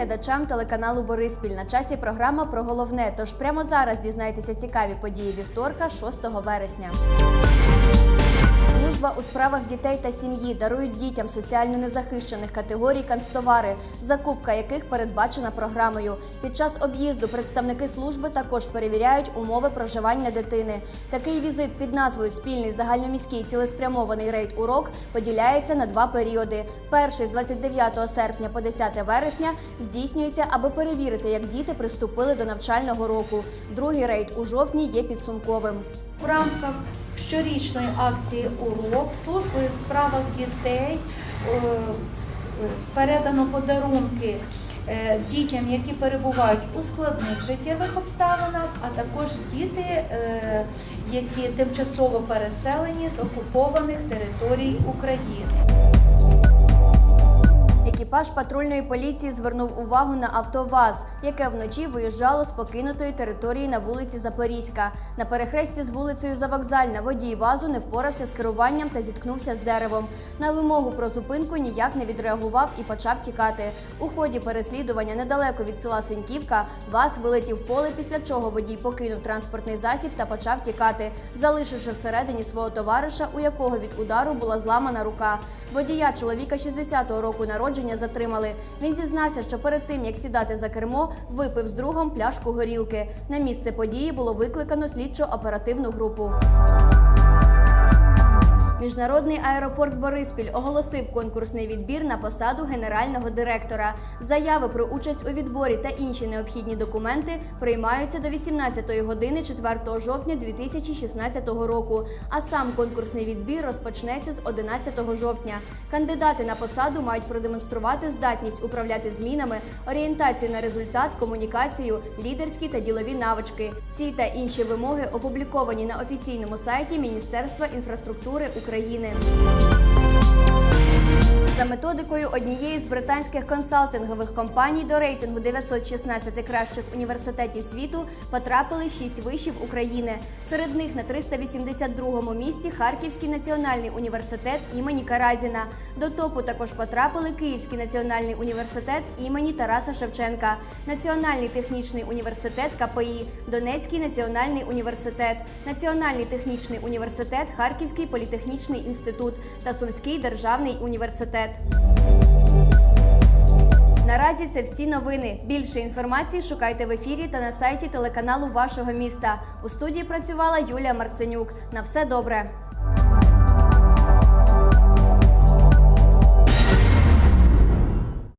глядачам телеканалу Бориспіль. На часі програма про головне. Тож прямо зараз дізнайтеся цікаві події вівторка, 6 вересня. Служба у справах дітей та сім'ї дарують дітям соціально незахищених категорій канцтовари, закупка яких передбачена програмою. Під час об'їзду представники служби також перевіряють умови проживання дитини. Такий візит під назвою Спільний загальноміський цілеспрямований рейд урок поділяється на два періоди. Перший з 29 серпня по 10 вересня здійснюється, аби перевірити, як діти приступили до навчального року. Другий рейд у жовтні є підсумковим. В рамках щорічної акції Урок службою в справах дітей е, передано подарунки е, дітям, які перебувають у складних життєвих обставинах, а також діти, е, які тимчасово переселені з окупованих територій України. Екіпаж патрульної поліції звернув увагу на автоваз, яке вночі виїжджало з покинутої території на вулиці Запорізька. На перехресті з вулицею Завокзальна водій вазу не впорався з керуванням та зіткнувся з деревом. На вимогу про зупинку ніяк не відреагував і почав тікати. У ході переслідування недалеко від села Синьківка ваз вилетів в поле, після чого водій покинув транспортний засіб та почав тікати, залишивши всередині свого товариша, у якого від удару була зламана рука. Водія чоловіка 60-го року народження затримали. Він зізнався, що перед тим як сідати за кермо, випив з другом пляшку горілки. На місце події було викликано слідчо-оперативну групу. Міжнародний аеропорт Бориспіль оголосив конкурсний відбір на посаду генерального директора. Заяви про участь у відборі та інші необхідні документи приймаються до 18 години 4 жовтня 2016 року. А сам конкурсний відбір розпочнеться з 11 жовтня. Кандидати на посаду мають продемонструвати здатність управляти змінами, орієнтацію на результат, комунікацію, лідерські та ділові навички. Ці та інші вимоги опубліковані на офіційному сайті Міністерства інфраструктури України. За методикою однієї з британських консалтингових компаній до рейтингу 916 кращих університетів світу потрапили 6 вишів України. Серед них на 382-му місці Харківський національний університет імені Каразіна. До топу також потрапили Київський національний університет імені Тараса Шевченка, Національний технічний університет КПІ, Донецький національний університет, Національний технічний університет, Харківський політехнічний інститут та Сумський державний університет. Наразі це всі новини. Більше інформації шукайте в ефірі та на сайті телеканалу вашого міста. У студії працювала Юлія Марценюк. На все добре.